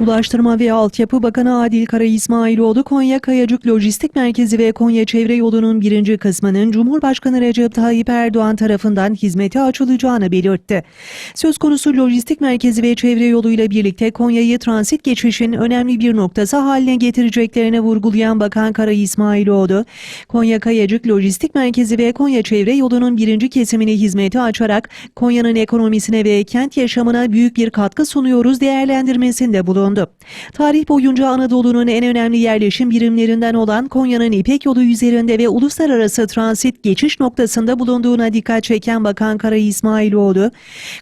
Ulaştırma ve Altyapı Bakanı Adil Kara İsmailoğlu Konya Kayacık Lojistik Merkezi ve Konya Çevre Yolu'nun birinci kısmının Cumhurbaşkanı Recep Tayyip Erdoğan tarafından hizmete açılacağını belirtti. Söz konusu lojistik merkezi ve çevre yoluyla birlikte Konya'yı transit geçişin önemli bir noktası haline getireceklerini vurgulayan Bakan Kara İsmailoğlu, Konya Kayacık Lojistik Merkezi ve Konya Çevre Yolu'nun birinci kesimini hizmete açarak Konya'nın ekonomisine ve kent yaşamına büyük bir katkı sunuyoruz değerlendirmesinde bulundu. Tarih boyunca Anadolu'nun en önemli yerleşim birimlerinden olan Konya'nın İpek yolu üzerinde ve uluslararası transit geçiş noktasında bulunduğuna dikkat çeken Bakan Kara İsmailoğlu,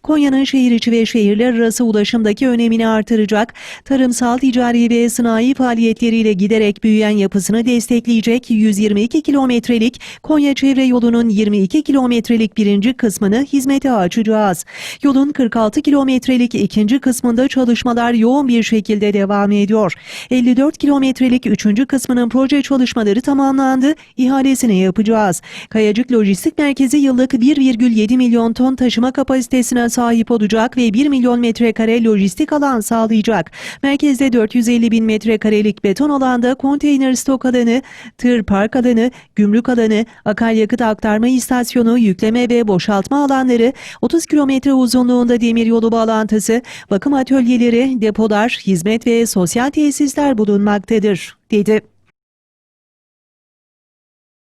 Konya'nın şehir içi ve şehirler arası ulaşımdaki önemini artıracak, tarımsal, ticari ve sanayi faaliyetleriyle giderek büyüyen yapısını destekleyecek 122 kilometrelik Konya Çevre Yolu'nun 22 kilometrelik birinci kısmını hizmete açacağız. Yolun 46 kilometrelik ikinci kısmında çalışmalar yoğun bir şekilde devam ediyor. 54 kilometrelik üçüncü kısmının proje çalışmaları tamamlandı, ihalesini yapacağız. Kayacık Lojistik Merkezi yıllık 1,7 milyon ton taşıma kapasitesine sahip olacak ve 1 milyon metrekare lojistik alan sağlayacak. Merkezde 450 bin metrekarelik beton alanda konteyner stok alanı, tır park alanı, gümrük alanı, akaryakıt aktarma istasyonu, yükleme ve boşaltma alanları, 30 kilometre uzunluğunda demiryolu bağlantısı, bakım atölyeleri, depolar, hizmet ve sosyal tesisler bulunmaktadır, dedi.